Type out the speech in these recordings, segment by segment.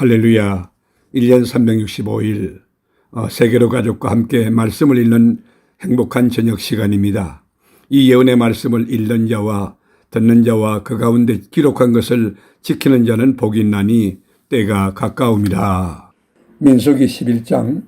할렐루야. 1년 365일 어, 세계로 가족과 함께 말씀을 읽는 행복한 저녁 시간입니다. 이 예언의 말씀을 읽는 자와 듣는 자와 그 가운데 기록한 것을 지키는 자는 복이 있나니 때가 가까움이라. 민수기 11장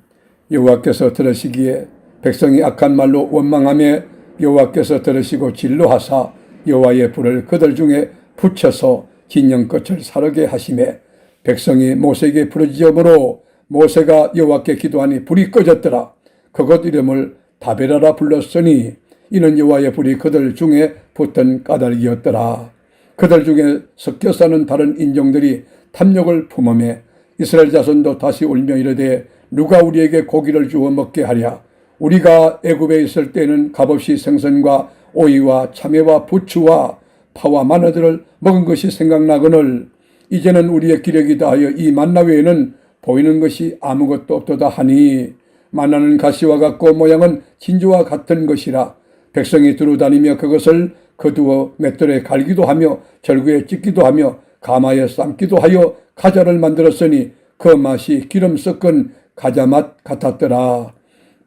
여호와께서 들으시기에 백성이 악한 말로 원망하며 여호와께서 들으시고 진로하사 여호와의 불을 그들 중에 붙여서 진영 끝을 사르게 하심에 백성이 모세에게 부르짖음으로 모세가 여호와께 기도하니 불이 꺼졌더라. 그것 이름을 다베라라 불렀으니 이는 여호와의 불이 그들 중에 붙은 까닭이었더라. 그들 중에 섞여 사는 다른 인종들이 탐욕을 품음에 이스라엘 자손도 다시 울며 이르되 누가 우리에게 고기를 주어 먹게 하랴. 우리가 애굽에 있을 때는 값없이 생선과 오이와 참외와 부추와 파와 마늘들을 먹은 것이 생각나거늘 이제는 우리의 기력이 다하여 이 만나 외에는 보이는 것이 아무것도 없도다 하니 만나는 가시와 같고 모양은 진주와 같은 것이라 백성이 두루다니며 그것을 거두어 맷돌에 갈기도 하며 절구에 찢기도 하며 가마에 삶기도 하여 가자를 만들었으니 그 맛이 기름 섞은 가자 맛 같았더라.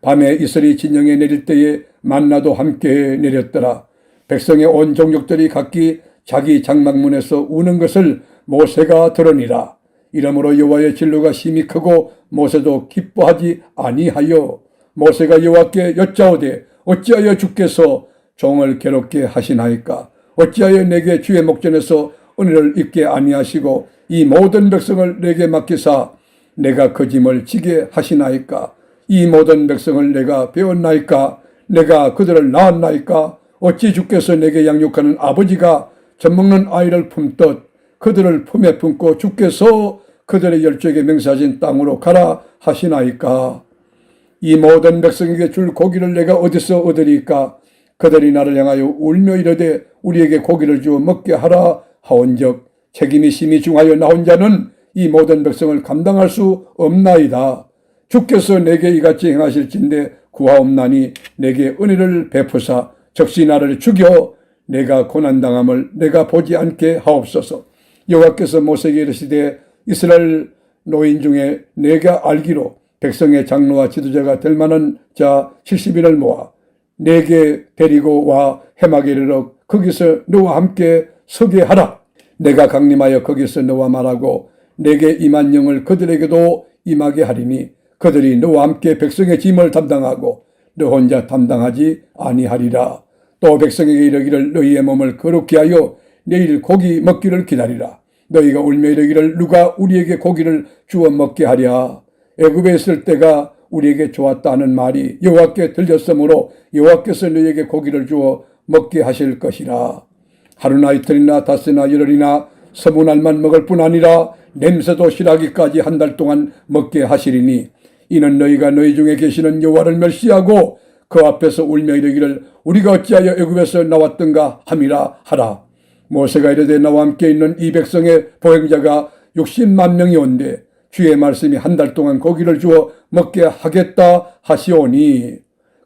밤에 이슬이 진영에 내릴 때에 만나도 함께 내렸더라. 백성의 온 종족들이 각기 자기 장막문에서 우는 것을 모세가 들으니라. 이러므로 여호와의 진로가 심히 크고 모세도 기뻐하지 아니하여 모세가 여호와께 여짜오되 어찌하여 주께서 종을 괴롭게 하시나이까? 어찌하여 내게 주의 목전에서 은혜를 입게 아니하시고 이 모든 백성을 내게 맡기사 내가 그 짐을 지게 하시나이까? 이 모든 백성을 내가 배웠나이까? 내가 그들을 낳았나이까? 어찌 주께서 내게 양육하는 아버지가 젖먹는 아이를 품듯 그들을 품에 품고 주께서 그들의 열조에게 맹세하신 땅으로 가라 하시나이까 이 모든 백성에게 줄 고기를 내가 어디서 얻으리까 그들이 나를 향하여 울며 이르되 우리에게 고기를 주어 먹게 하라 하온즉 책임이 심히 중하여 나 혼자는 이 모든 백성을 감당할 수 없나이다. 주께서 내게 이같이 행하실진데 구하옵나니 내게 은혜를 베푸사 적시 나를 죽여 내가 고난당함을 내가 보지 않게 하옵소서. 여호와께서 모세에게 이르시되 이스라엘 노인 중에 내가 알기로 백성의 장로와 지도자가 될 만한 자 70인을 모아 내게 데리고 와 해막에 이르러 거기서 너와 함께 서게 하라. 내가 강림하여 거기서 너와 말하고 내게 임한 영을 그들에게도 임하게 하리니 그들이 너와 함께 백성의 짐을 담당하고 너 혼자 담당하지 아니하리라. 또 백성에게 이르기를 너희의 몸을 거룩히 하여 내일 고기 먹기를 기다리라. 너희가 울며 이르기를 누가 우리에게 고기를 주어 먹게 하랴. 애굽에 있을 때가 우리에게 좋았다는 말이 여호와께 들렸으므로 여호와께서 너희에게 고기를 주어 먹게 하실 것이라. 하루나 이틀이나 닷새나 열흘이나 서무 날만 먹을 뿐 아니라 냄새도 실하기까지 한 달 동안 먹게 하시리니 이는 너희가 너희 중에 계시는 여호와를 멸시하고 그 앞에서 울며 이르기를 우리가 어찌하여 애굽에서 나왔던가 함이라 하라. 모세가 이르되 나와 함께 있는 이 백성의 보행자가 60만 명이 온데 주의 말씀이 한 달 동안 고기를 주어 먹게 하겠다 하시오니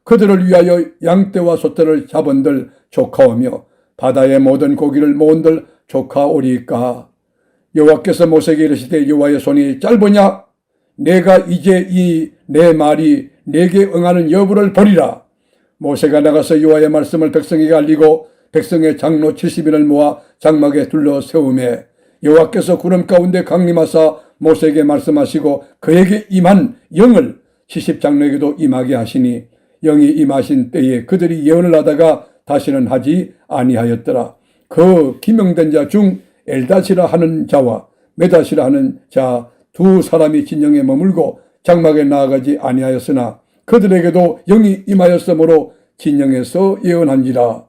그들을 위하여 양떼와 소떼를 잡은들 조카오며 바다의 모든 고기를 모은들 조카오리까? 여호와께서 모세에게 이르시되 여호와의 손이 짧으냐? 내가 이제 이 내 말이 내게 응하는 여부를 보리라. 모세가 나가서 여호와의 말씀을 백성에게 알리고 백성의 장로 70인을 모아 장막에 둘러 세우매 여호와께서 구름 가운데 강림하사 모세에게 말씀하시고 그에게 임한 영을 70장로에게도 임하게 하시니 영이 임하신 때에 그들이 예언을 하다가 다시는 하지 아니하였더라. 그 기명된 자 중 엘다시라 하는 자와 메다시라 하는 자 두 사람이 진영에 머물고 장막에 나아가지 아니하였으나 그들에게도 영이 임하였으므로 진영에서 예언한지라.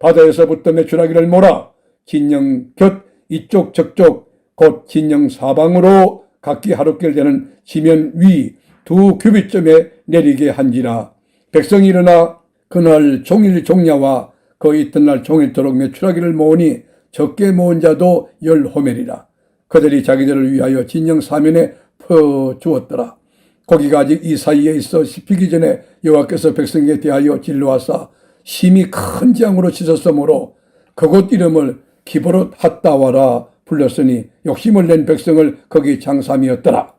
바다에서부터 매출하기를 몰아 진영 곁 이쪽 저쪽 곧 진영 사방으로 각기 하루길 되는 지면 위 두 규빗점에 내리게 한지라. 백성이 일어나 그날 종일 종야와 그 이튿날 종일토록 매출하기를 모으니 적게 모은 자도 열 호멜이라. 그들이 자기들을 위하여 진영 사면에 퍼 주었더라. 고기가 아직 이 사이에 있어 씹히기 전에 여호와께서 백성에게 대하여 진로하사 심히 큰 재앙으로 치셨으므로 그곳 이름을 기브롯 핫다와라 불렀으니 욕심을 낸 백성을 거기 장삼이었더라.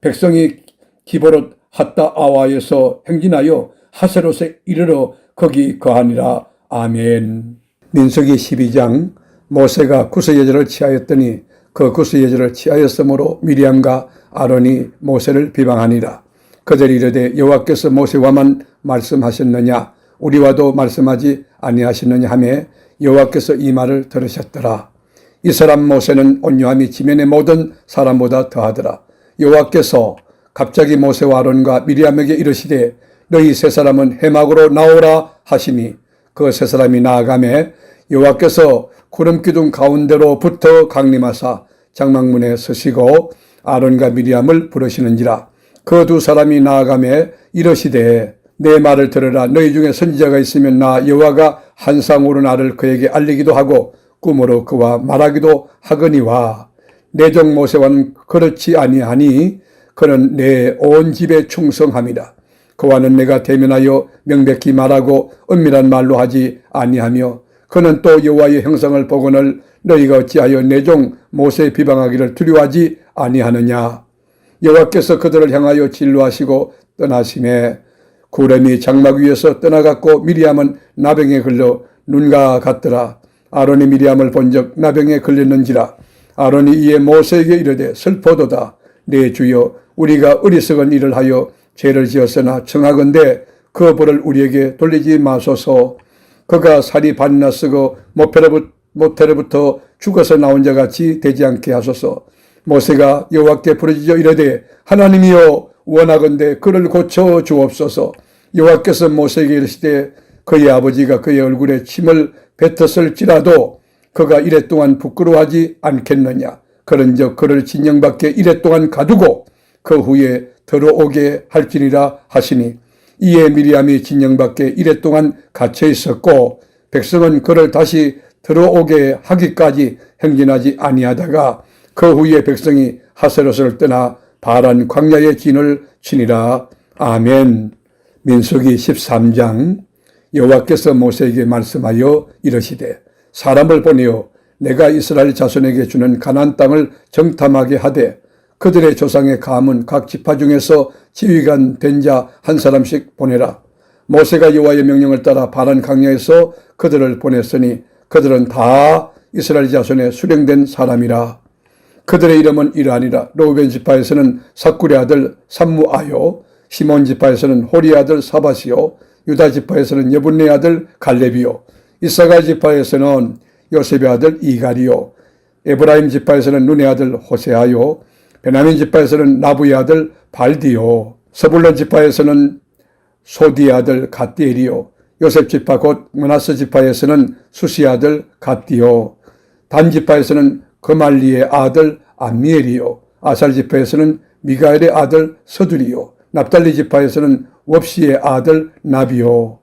백성이 기브롯 핫다아와에서 행진하여 하세롯에 이르러 거기 거하니라. 아멘. 민석이 12장 모세가 구스예절을 취하였더니 그 구스예절을 취하였으므로 미리암과 아론이 모세를 비방하니라. 그들이 이르되 여호와께서 모세와만 말씀하셨느냐 우리와도 말씀하지 아니하셨느냐 하매 여호와께서 이 말을 들으셨더라. 이 사람 모세는 온유함이 지면의 모든 사람보다 더하더라. 여호와께서 갑자기 모세와 아론과 미리암에게 이르시되 너희 세 사람은 해막으로 나오라 하시니 그 세 사람이 나아가매 여호와께서 구름 기둥 가운데로 붙어 강림하사 장막문에 서시고 아론과 미리암을 부르시는지라 그 두 사람이 나아가매 이르시되 내 말을 들으라. 너희 중에 선지자가 있으면 나 여호와가 한상으로 나를 그에게 알리기도 하고 꿈으로 그와 말하기도 하거니와 내 종 모세와는 그렇지 아니하니 그는 내 온 집에 충성함이라. 그와는 내가 대면하여 명백히 말하고 은밀한 말로 하지 아니하며 그는 또 여호와의 형상을 보거늘 너희가 어찌하여 내 종 모세 비방하기를 두려워하지 아니하느냐? 여호와께서 그들을 향하여 진로하시고 떠나심에 구름이 장막 위에서 떠나갔고 미리암은 나병에 걸려 눈과 같더라. 아론이 미리암을 본적 나병에 걸렸는지라. 아론이 이에 모세에게 이르되 슬퍼도다. 내 주여 우리가 어리석은 일을 하여 죄를 지었으나 청하건대 그 벌을 우리에게 돌리지 마소서. 그가 살이 반이나 쓰고 모태로부터 죽어서 나온 자 같이 되지 않게 하소서. 모세가 여호와께 부르짖어 이르되 하나님이여 원하건대 그를 고쳐 주옵소서. 여호와께서 모세에게 이르시되 그의 아버지가 그의 얼굴에 침을 뱉었을지라도 그가 이랫동안 부끄러워하지 않겠느냐. 그런즉 그를 진영 밖에 이랫동안 가두고 그 후에 들어오게 할지니라 하시니 이에 미리암이 진영 밖에 이랫동안 갇혀 있었고 백성은 그를 다시 들어오게 하기까지 행진하지 아니하다가 그 후에 백성이 하세롯을 떠나 바란 광야의 진을 치니라. 아멘. 민수기 13장 여호와께서 모세에게 말씀하여 이르시되 사람을 보내어 내가 이스라엘 자손에게 주는 가나안 땅을 정탐하게 하되 그들의 조상의 감은 각 지파 중에서 지휘관 된 자 한 사람씩 보내라. 모세가 여호와의 명령을 따라 바란 강야에서 그들을 보냈으니 그들은 다 이스라엘 자손의 수령된 사람이라. 그들의 이름은 이러하니라. 로벤 지파에서는 사쿠리 아들 삼무아요, 시몬 지파에서는 호리 아들 사바시요, 유다 지파에서는 여분네 아들 갈렙이요, 이사가 지파에서는 요셉의 아들 이갈이요, 에브라임 지파에서는 눈의 아들 호세아요, 베냐민 지파에서는 나부의 아들 발디요, 서불론 지파에서는 소디의 아들 갓디엘이요, 요셉 지파 곧 문하스 지파에서는 수시 아들 갓디요, 단 지파에서는 그말리의 아들 암미엘이요, 아살 지파에서는 미가엘의 아들 서두리요, 납달리 지파에서는 웁시의 아들 나비요,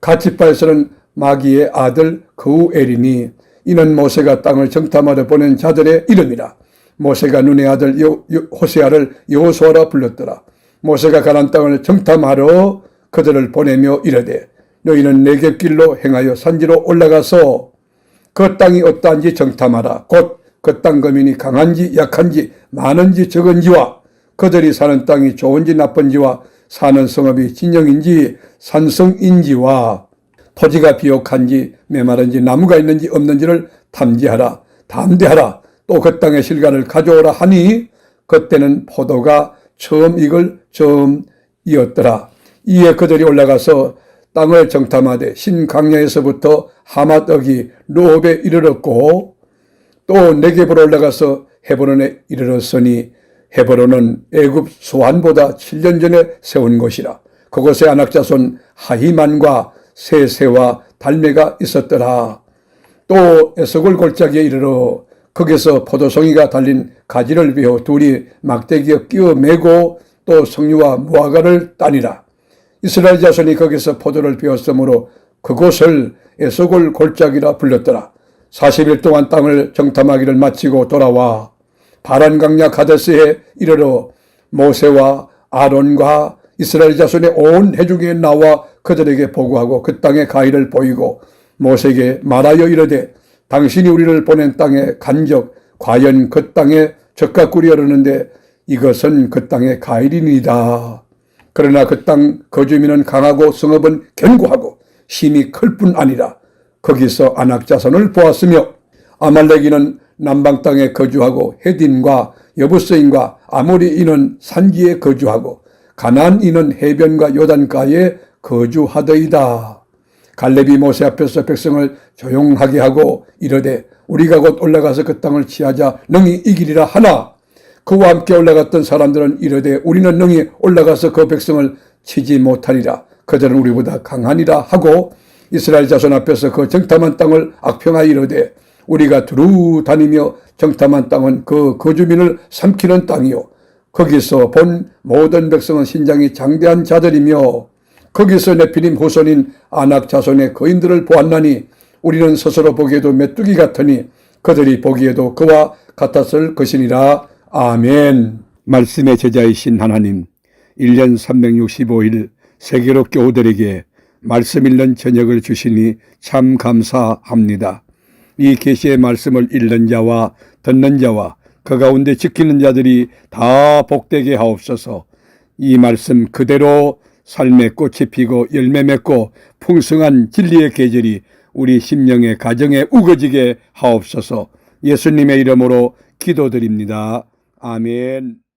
갓 지파에서는 마기의 아들 그우엘이니 이는 모세가 땅을 정탐하러 보낸 자들의 이름이라. 모세가 눈의 아들 여, 여, 호세아를 여호수아라 불렀더라. 모세가 가난 땅을 정탐하러 그들을 보내며 이르되 너희는 내geb길로 행하여 산지로 올라가서 그 땅이 어떠한지 정탐하라. 곧 그 땅 거민이 강한지 약한지 많은지 적은지와 그들이 사는 땅이 좋은지 나쁜지와 사는 성읍이 진영인지 산성인지와 토지가 비옥한지 메마른지 나무가 있는지 없는지를 탐지하라. 담대하라. 또 그 땅의 실과를 가져오라 하니 그때는 포도가 처음 익을 처음 이었더라. 이에 그들이 올라가서 땅을 정탐하되 신강야에서부터 하맛억이 로업에 이르렀고 또 네겝으로 올라가서 헤브론에 이르렀으니 헤브론은 애굽 소환보다 7년 전에 세운 곳이라. 그곳에 안악자손 하히만과 세세와 달메가 있었더라. 또 에석을 골짜기에 이르러 거기서 포도송이가 달린 가지를 베어 둘이 막대기에 끼워 매고 또 성류와 무화과를 따니라. 이스라엘 자손이 거기서 포도를 베었으므로 그곳을 에서골 골짜기라 불렀더라. 40일 동안 땅을 정탐하기를 마치고 돌아와 바란 강야 가데스에 이르러 모세와 아론과 이스라엘 자손의 온 회중에 나와 그들에게 보고하고 그 땅의 가위를 보이고 모세에게 말하여 이르되 당신이 우리를 보낸 땅의 간적 과연 그 땅에 적각 꿀이 흐르는데 이것은 그 땅의 가일이니이다. 그러나 그 땅 거주민은 강하고 성읍은 견고하고 힘이 클 뿐 아니라 거기서 안악자손을 보았으며 아말렉이는 남방 땅에 거주하고 헤딘과 여부스인과 아모리인은 산지에 거주하고 가나안인은 해변과 요단가에 거주하더이다. 갈렙이 모세 앞에서 백성을 조용하게 하고 이르되 우리가 곧 올라가서 그 땅을 취하자 능히 이기리라 하나 그와 함께 올라갔던 사람들은 이르되 우리는 능히 올라가서 그 백성을 치지 못하리라 그들은 우리보다 강하니라 하고 이스라엘 자손 앞에서 그 정탐한 땅을 악평하여 이르되 우리가 두루 다니며 정탐한 땅은 그 거주민을 삼키는 땅이요 거기서 본 모든 백성은 신장이 장대한 자들이며 거기서 네피림 후손인 아낙 자손의 거인들을 보았나니 우리는 스스로 보기에도 메뚜기 같으니 그들이 보기에도 그와 같았을 것이니라. 아멘. 말씀의 제자이신 하나님, 1년 365일 세계로 교우들에게 말씀 읽는 저녁을 주시니 참 감사합니다. 이 계시의 말씀을 읽는 자와 듣는 자와 그 가운데 지키는 자들이 다 복되게 하옵소서. 이 말씀 그대로 삶의 꽃이 피고 열매 맺고 풍성한 진리의 계절이 우리 심령의 가정에 우거지게 하옵소서. 예수님의 이름으로 기도드립니다. 아멘.